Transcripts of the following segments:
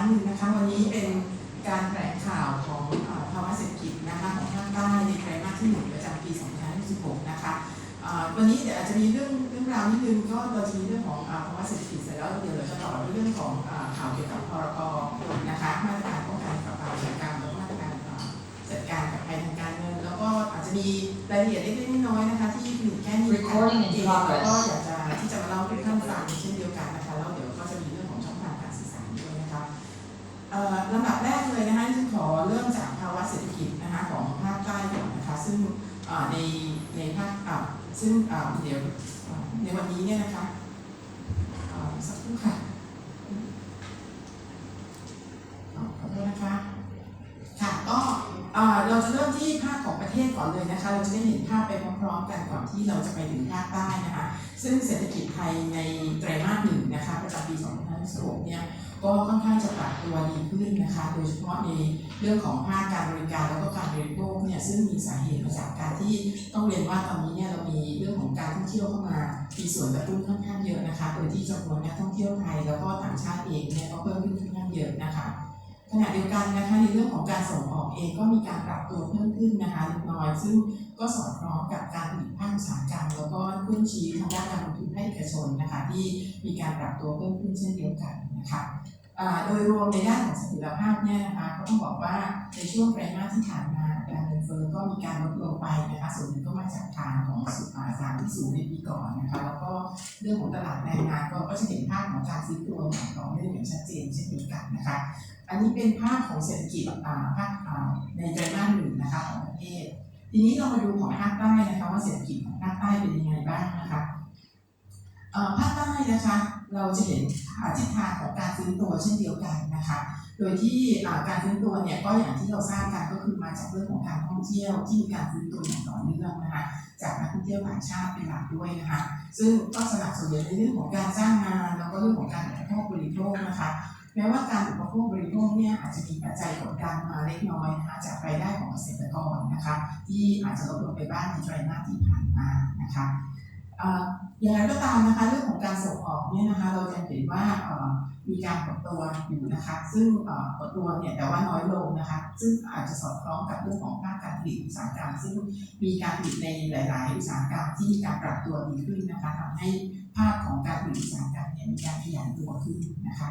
รั้งหนึ่งนะคะวันนี้เป็นการแถลงข่าวของเอ่อภาวะเศรษฐกิจนะคะของภาคใต้ในไตรมาสที่หนึ่งประจำปี 2566 นะคะเอ่อวันนี้เดี๋ยวอาจจะมีเรื่องเรื่องราวนิดนึงก็เราจะมีเรื่องของเอ่อภาวะเศรษฐกิจเสร็จแล้วเดี๋ยวเราจะต่อด้วยเรื่องของเอ่อข่าวเกี่ยวกับพรกนะคะมาตรการป้องกันกับปราบอาชญากรรมแล้วก็มาตรการเอ่อจัดการกับภัยทางการเงินแล้วก็อาจจะมีรายละเอียดเล็กๆน้อยๆนะคะที่ผลิตแค่นี้ Recording in เอง progress แล้วก็อยากจะที่จะมาเล่าให้ท่านฟังเช่นเดียวกัน อเริ่มจากภาวะเศรษฐกิจนะคะของภาคใต้ก่อนนะคะซึ่งในในภาคอ่าซึ่งอ่าเดี๋ยวในวันนี้เนี่ยนะคะสักครู่ค่ะขอโทษนะคะค่ะก็เราจะเริ่มที่ภาคของประเทศก่อนเลยนะคะ เราจะได้เห็นภาพไปพร้อมๆกันก่อนที่เราจะไปถึงภาคใต้นะคะ ซึ่งเศรษฐกิจไทยในไตรมาสหนึ่งนะคะประจ สรุปเนี่ยก็ค่อนข้างจะปรับตัวดีขึ้นนะคะ โดยเฉพาะในเรื่องของภาคการบริการแล้วก็การบริโภคเนี่ยซึ่งมีสาเหตุมาจากการที่ต้องเรียนว่าตอนนี้เนี่ยเรามีเรื่องของการท่องเที่ยวเข้ามามีส่วนกระตุ้นค่อนข้างเยอะนะคะ โดยที่จำนวนนักท่องเที่ยวไทยแล้วก็ต่างชาติเองเนี่ยก็เพิ่มขึ้นค่อนข้างเยอะนะคะ ขณะเดียวกันนะคะในเรื่องของการส่งออกเองก็มีการปรับตัวเพิ่มขึ้นนะคะเล็กน้อย ซึ่งก็สอดคล้องกับการผลิตภาคอุตสาหกรรมแล้วก็ขึ้นชี้ทางด้านการลงทุนภาคเอกชนนะคะที่มีการปรับตัวเพิ่มขึ้นเช่นเดียวกันนะคะโดยรวมในด้านของเสถียรภาพเนี่ยนะคะก็ต้องบอกว่าในช่วงไตรมาสที่ผ่านมาการเงินเฟ้อก็มีการลดลงไปนะคะส่วนหนึ่งก็มาจากทางของสุขาสารที่สูงในปีก่อนนะคะแล้วก็เรื่องของตลาดแรงงานก็จะเห็นภาพของการฟื้นตัวอย่างต่อเนื่องอย่างชัดเจนเช่นเดียวกันนะคะ อันนี้เป็นภาพของเศรษฐกิจภาคในไตรมาสหนึ่งนะคะของประเทศ ทีนี้เรามาดูของภาคใต้นะคะว่าเศรษฐกิจของภาคใต้เป็นยังไงบ้างนะคะภาคใต้นะคะเราจะเห็นทิศทางของการฟื้นตัวเช่นเดียวกันนะคะ โดยที่การฟื้นตัวเนี่ยก็อย่างที่เราทราบกันก็คือมาจากเรื่องของการท่องเที่ยวที่มีการฟื้นตัวอย่างต่อเนื่องนะคะจากนักท่องเที่ยวต่างชาติเป็นหลักด้วยนะคะ ซึ่งก็สนับสนุนในเรื่องของการจ้างงาน แม้ว่าการอุปโภคบริโภคเนี่ยอาจจะมีปัจจัยกดดันมาเล็กน้อยนะคะจากรายได้ของเกษตรกรนะคะที่อาจจะลดลงไปบ้างในไตรมาสที่ผ่านมานะคะอย่างไรก็ตามนะคะเรื่องของการส่งออกเนี่ยนะคะเราจะเห็นว่ามีการปรับตัวอยู่นะคะซึ่งปรับตัวเนี่ยแต่ว่าน้อยลงนะคะซึ่งอาจจะสอดคล้องกับเรื่องของภาคการผลิตอุตสาหกรรมซึ่งมีการผลิตในหลาย ๆ อุตสาหกรรมที่มีการปรับตัวดีขึ้นนะคะทำให้ภาพของการผลิตอุตสาหกรรมเนี่ยมีการขยายตัวขึ้นนะคะ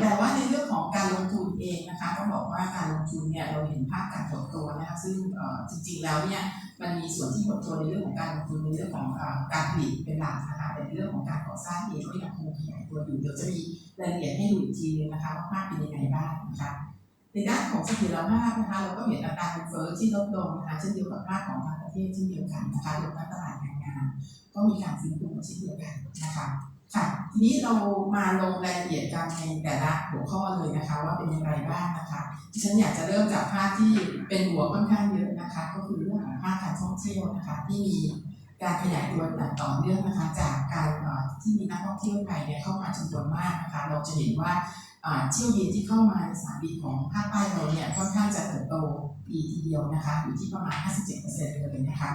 แต่ว่าในเรื่องของการลงทุนเองนะคะต้องบอกว่าการลงทุนเนี่ยเราเห็นภาพการถดตัวนะคะซึ่งจริงๆแล้วเนี่ยมันมีส่วนที่ถดตัวในเรื่องของการลงทุนในเรื่องของการผลิตเป็นหลักนะคะแต่ในเรื่องของการก่อสร้างเองก็ยังคงขยายตัวอยู่เดี๋ยวจะมีรายละเอียดให้ดูอีกทีนึงนะคะว่าภาพเป็นยังไงบ้างนะคะในด้านของเสถียรภาพนะคะเราก็เห็นอัตราเงินเฟ้อที่ลดลงนะคะเช่นเดียวกับภาพของทางประเทศเช่นเดียวกันนะคะรวมทั้งตลาดแรงงาน ก็มีการฟื้นตัวเช่นเดียวกันนะคะ ค่ะทีนี้เรามาลงรายละเอียดกันในแต่ละหัวข้อเลยนะคะ ว่าเป็นอย่างไรบ้างนะคะที่ฉันอยากจะเริ่มจากภาคที่เป็นหัวค่อนข้างเยอะนะคะ ก็คือเรื่องของภาคการท่องเที่ยวนะคะ ที่มีการขยายตัวอย่างต่อเนื่องนะคะ จากการที่มีนักท่องเที่ยวไทยเนี่ยเข้ามาจำนวนมากนะคะ เราจะเห็นว่าเที่ยวบินที่เข้ามาในสนามบินของภาคใต้เราเนี่ยค่อนข้างจะเติบโตปีทีเดียวนะคะอยู่ที่ประมาณ 57%เลยนะคะ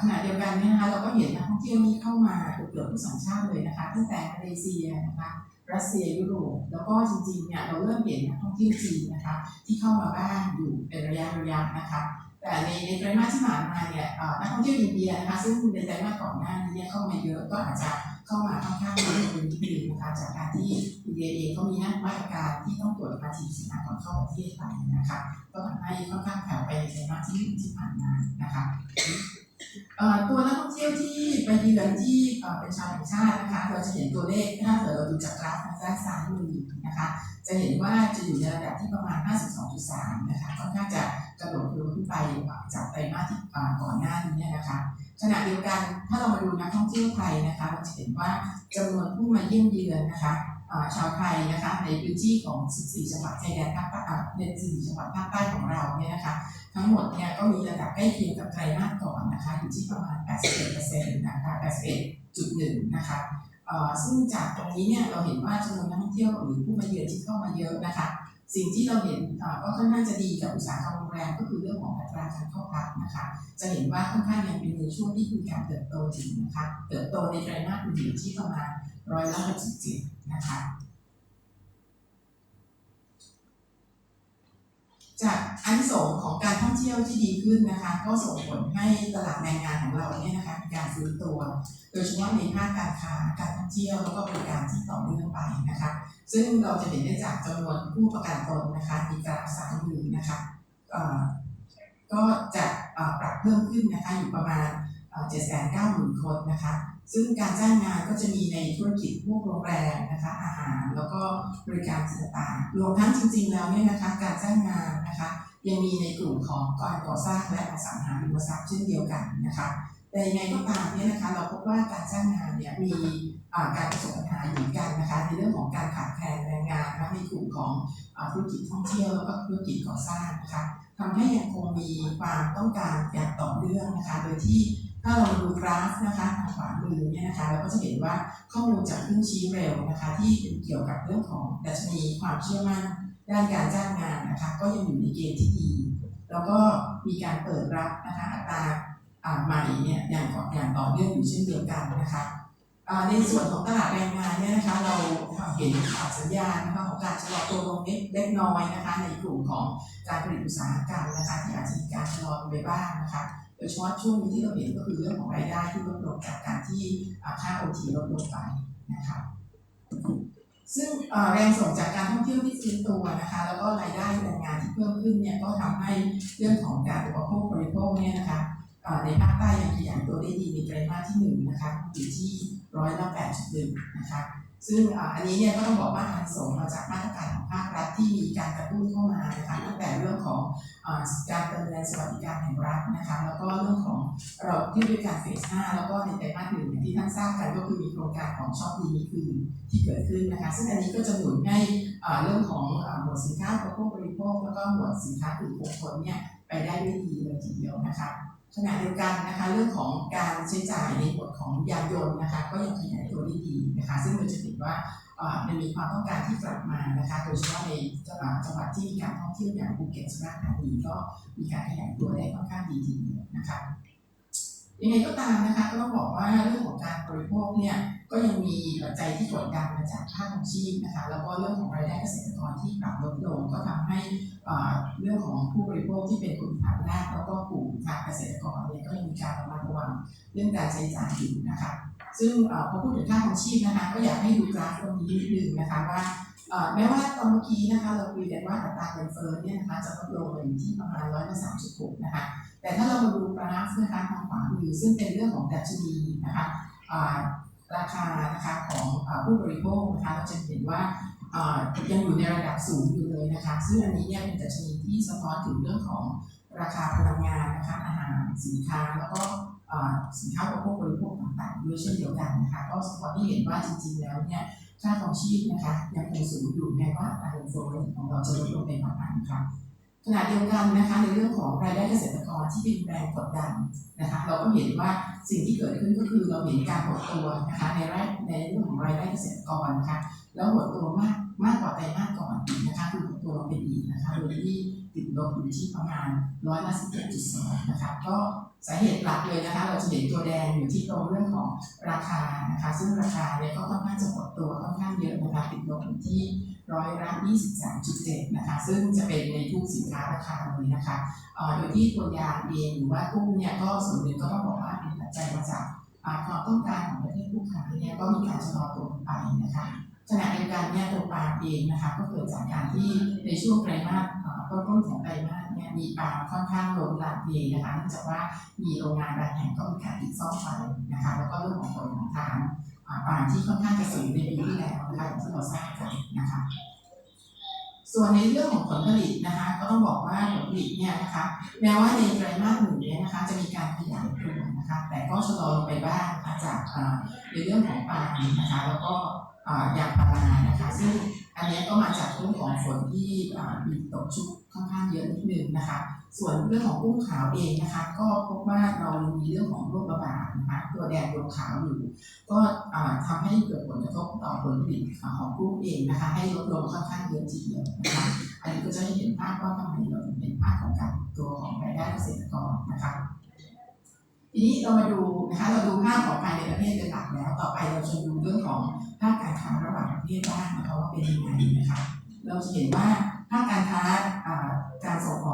ขณะเดียวกันเนี่ยนะคะเราก็เห็นนักท่องเที่ยวนี่เข้ามาเกือบทุกสัญชาติเลยนะคะตั้งแต่มาเลเซียนะคะรัสเซียยุโรปแล้วก็จริงๆเนี่ยเราเริ่มเห็นนักท่องเที่ยวจีนนะคะที่เข้ามาบ้างอยู่เป็นระยะระยะนะคะแต่ในในไตรมาสที่ผ่านมาเนี่ยนักท่องเที่ยวอินเดียนะคะซึ่งในไตรมาสก่อนหน้านี้เนี่ยเข้ามาเยอะก็อาจจะเข้ามาค่อนข้างเยอะเป็นนิดนึงนะคะจากการที่อินเดียเองเขามีมาตรการที่ต้องตรวจภาษีสินค้าก่อนเข้าประเทศไปนะคะก็ทำให้ค่อนข้างแผ่วไปในไตรมาสที่ที่ผ่านมานะคะ ตัวนักท่องเที่ยวที่ไปเยือนที่เป็นชาวต่างชาตินะคะเราจะเห็นตัวเลขถ้าเกิดเราดูจากกราฟทางด้านซ้ายมือนะคะ จะเห็นว่าจะอยู่ในระดับที่ประมาณ 52.3 นะคะค่อนข้าจะกระโดดตัวขึ้นไปจากไตรมาสที่ก่อนหน้านี้นะคะขณะเดียวกันถ้าเรามาดูนักท่องเที่ยวไทยนะคะเราจะเห็นว่าจำนวนผู้มาเยี่ยมเยือนนะคะ ชาวไทยนะคะในพื้นที่ของ 14 จังหวัดชายแดนภาคใต้ใน14จังหวัดภาคใต้ของเราเนี่ยนะคะทั้งหมดเนี่ยก็มีระดับใกล้เคียงกับไตรมาสก่อนนะคะอยู่ที่ประมาณ 81%นะคะ81.1 นะคะซึ่งจากตรงนี้เนี่ยเราเห็นว่าจำนวนนักท่องเที่ยวหรือผู้มาเยือนที่เข้ามาเยอะนะคะ สิ่งที่เราเห็นก็ค่อนข้างจะดีกับอุตสาหกรรมโรงแรมก็คือเรื่องของอัตราการเข้าพักนะคะ จะเห็นว่าค่อนข้างยังเป็นในช่วงที่มีการเติบโตจริงนะคะ เติบโตในไตรมาสอื่นๆที่ประมาณร้อยละ67นะคะเอ่อซึ่งจากตรงนี้เนี่ยเราเห็นว่าจำนวนนักท่องเที่ยวหรือผู้มาเยือนที่เข้ามาเยอะนะคะสิ่งที่เระดีกับอุตสาหกรรมโรงแรมก็คือเรื่องของอัตราการเข้าพักนะคะจะเห็นว่าค่อนข้างยังเป็นในช่วงที่มีกสิบโตจริงนะคะเติบโตในไตรมาสอื่นๆที่ประมาณร้อยละ67 นะคะจากอันสงของการท่องเที่ยวที่ดีขึ้นนะคะ ก็ส่งผลให้ตลาดแรงงานของเราเนี่ยนะคะมีการฟื้นตัว โดยเฉพาะในภาคการค้าการท่องเที่ยวแล้วก็บริการที่ต่อเนื่องไปนะคะ ซึ่งเราจะเห็นได้จากจำนวนผู้ประกันตนนะคะมีกราฟสายมือนะคะก็จะปรับเพิ่มขึ้นนะคะอยู่ประมาณ7 9 0 0 0 0 คนนะคะ ซึ่งการจ้างงานก็จะมีในธุรกิจพวกโรงแรมนะคะอาหารแล้วก็บริการต่างๆรวมทั้งจริงๆแล้วเนี่ยนะคะการจ้างงานนะคะยังมีในกลุ่มของการก่อสร้างและอสังหาริมทรัพย์เช่นเดียวกันนะคะแต่ยังไงก็ตามเนี่ยนะคะเราพบว่าการจ้างงานเนี่ยมีการประสบปัญหาอยู่กันนะคะในเรื่องของการขาดแคลนแรงงานนะคะในกลุ่มของธุรกิจท่องเที่ยวแล้วก็ธุรกิจก่อสร้างนะคะทำให้ยังคงมีความต้องการอย่างต่อเนื่องนะคะโดยที่ ถ้าเราดูกราฟนะคะทางขวามือเนี่ยนะคะเราก็จะเห็นว่าข้อมูลจากเครื่องชี้เร็วนะคะที่เกี่ยวกับเรื่องของดัชนีความเชื่อมั่นด้านการจ้างงานนะคะก็ยังอยู่ในเกณฑ์ที่ดี แล้วก็มีการเปิดรับนะคะอัตราใหม่เนี่ยอย่างต่ออย่างต่อเนื่องอยู่เช่นเดียวกันนะคะในส่วนของตลาดแรงงานเนี่ยนะคะเราเห็นข่าวสัญญาณนะคะของการชะลอตัวลงเล็กน้อยนะคะในกลุ่มของการผลิตอุตสาหกรรมนะคะที่อาจจะมีการชะลอไปบ้างนะคะ โดยเฉพาะช่วงนี้ที่เราเห็นก็คือเรื่องของรายได้ที่ลดลงจากการที่ค่าโอทีลดลงไปนะคะซึ่งแรงส่งจากการท่องเที่ยวที่ฟื้นตัวนะคะ แล้วก็รายได้แรงงานที่เพิ่มขึ้นเนี่ยก็ทำให้เรื่องของการอุปโภคบริโภคเนี่ยนะคะในภาคใต้ยังขยายตัวได้ดีในไตรมาสที่หนึ่งนะคะอยู่ที่ ร้อยละแปดจุดหนึ่งนะคะซึ่งอันนี้เนี่ยก็ต้องบอกว่าทางส่งมาจากมาตรการของภาครัฐที่มีการกระตุ้นเข้ามานะคะตั้งแต่เรื่องของอการดำเนินสวัสดิการแห่งรัฐนะคะแล้วก็เรื่องของเราที่บริการเฟสห้าแล้วก็ในไตรมาสหนึ่งอย่างที่ท่านทราบกันก็คือมีโครงการของช็อปดีมีคืนที่เกิดขึ้นนะคะซึ่งอันนี้ก็จะหนุนให้เรื่องของหมวดสินค้าอุปโภคบริโภคแล้วก็หมวดสินค้าอื่นบุคคลเนี่ยไปได้ด้วยดีเลยทีเดียวนะคะ ขณะเดียวกันนะคะเรื่องของการใช้จ่ายในบทของยานยนต์นะคะก็ยังขยายตัวได้ดีนะคะ ซึ่งเราจะเห็นว่ามันมีความต้องการที่กลับมานะคะโดยเฉพาะในจังหวัดจังหวัดที่มีการท่องเที่ยวอย่างภูเก็ตสุราษฎร์ธานีก็มีการขยายตัวได้ค่อนข้างดีทีเดียวนะคะยังไงก็ตามนะคะก็ต้องบอกว่าเรื่องของการบริโภคเนี่ยก็ยังมีปัจจัยที่กดดันมาจากค่าของชีพนะคะแล้วก็เรื่องของรายได้เกษตรกรที่ปรับลดลงก็ทำให้อ่อเรื่องของผู้บริโภคที่เป็นกลุ่มฐานแรกแล้วก็กลุ่มทางเกษตรกรเนี่ยก็ยังมีการระมัดระวังเรื่องการใช้จ่ายอยู่นะคะซึ่งพอพูดถึงค่าของชีพนะคะก็อยากให้ดูกราฟตรงนี้นิดนึงนะคะว่าแม้ว่าตอนเมื่อกี้นะคะเราคุยกันว่าอัตราเงินเฟ้อเนี่ยนะคะจะลดลงมาอยู่ที่ประมาณร้อยละสามจุดหกนะคะแต่ถ้าเรามาดูกราฟนะคะทางขวามือซึ่งเป็นเรื่องของดัชนีนะคะราคานะคะของผู้บริโภคนะคะเราจะเห็นว่า ยังอยู่ในระดับสูงอยู่เลยนะคะ ซึ่งอันนี้เนี่ยเป็นดัชนีที่สะท้อนถึงเรื่องของราคาพลังงานนะคะอาหารสินค้าแล้วก็สินค้าอุปโภคบริโภคต่างๆด้วยเช่นเดียวกันนะคะก็สะท้อนที่เห็นว่าจริงๆแล้วเนี่ยค่าของชีพนะคะยังคงสูงอยู่แม้ว่าอัตราเงินเฟ้อของเราจะลดลงในบางอันค่ะขณะเดียวกันนะคะในเรื่องของรายได้เกษตรกรที่เป็นแรงกดดันนะคะเราก็เห็นว่าสิ่งที่เกิดขึ้นก็คือเราเห็นการหดตัวนะคะในรในเรื่องของรายได้เกษตรกรนะคะ แล้วหดตัวมากมากกว่าไตรมาสก่อนอีกนะคะคือหดตัวลงไปอีกนะคะโดยที่ติดลบอยู่ที่ประมาณร้อยละสิบเจ็ดจุดสองนะคะก็สาเหตุหลักเลยนะคะ เราจะเห็นตัวแดงอยู่ที่ตรงเรื่องของราคานะคะ ซึ่งราคาเนี่ยก็ค่อนข้างจะหดตัวค่อนข้างเยอะนะคะติดลบอยู่ที่ร้อยละ23.7 นะคะ ซึ่งจะเป็นในทุกสินค้าราคาเลยนะคะเอ่อโดยที่ตัวยาเองหรือว่ากุ้งเนี่ยก็ส่วนหนึ่งก็ต้องบอกว่าเป็นปัจจัยมาจากความต้องการของประเทศผู้ขายเนี่ยก็มีการชะลอตัวลงไปนะคะ ขณะเดียวกันเนี่ยตัวปลาเองนะคะก็เกิดจากการที่ในช่วงไตรมาสเอ่อต้นของไตรมาสเนี่ยมีปลาค่อนข้างล้นหลากเองนะคะเนื่องจากว่ามีโรงงานบางแห่งก็มีการติดซ่อมไปนะคะแล้วก็เรื่องของผลของทางอ่าปลาที่ค่อนข้างจะสูงในปีที่แล้วนะคะที่เราทราบกันนะคะส่วนในเรื่องของผลผลิตนะคะก็ต้องบอกว่าผลผลิตเนี่ยนะคะแม้ว่าในไตรมาสหนึ่งเนี่ยนะคะจะมีการขยายตัวนะคะแต่ก็ชะลอลงไปบ้างจากเอ่อในเรื่องของปลานะคะแล้วก็ ยางพารานะคะซึ่งอันนี้ก็มาจากเรื่องของฝนที่มีตกชุกค่อนข้างเยอะนิดนึงนะคะ ส่วนเรื่องของกุ้งขาวเองนะคะ ก็พบว่าเรามีเรื่องของโรคระบาดนะคะตัวแดงตัวขาวอยู่ ก็อ่าทำให้เกิดผลกระทบต่อผลผลิตของกุ้งเองนะคะ ให้ลดลงค่อนข้างเยอะทีเดียวนะคะอันนี้ก็จะให้เห็นภาพว่าทำไมเราถึงเห็นภาพของการตัวของรายได้เกษตรกรนะคะทีนี้เรามาดูนะคะเราดูภาพของภายในประเทศเป็นหลักแล้ว ต่อไปเราจะดูเรื่องของ ภาคการค้าระหว่างประเทศบ้างนะคะว่าเป็นยังไงนะคะเราจะเห็นว่าภาคการค้าการส่งออก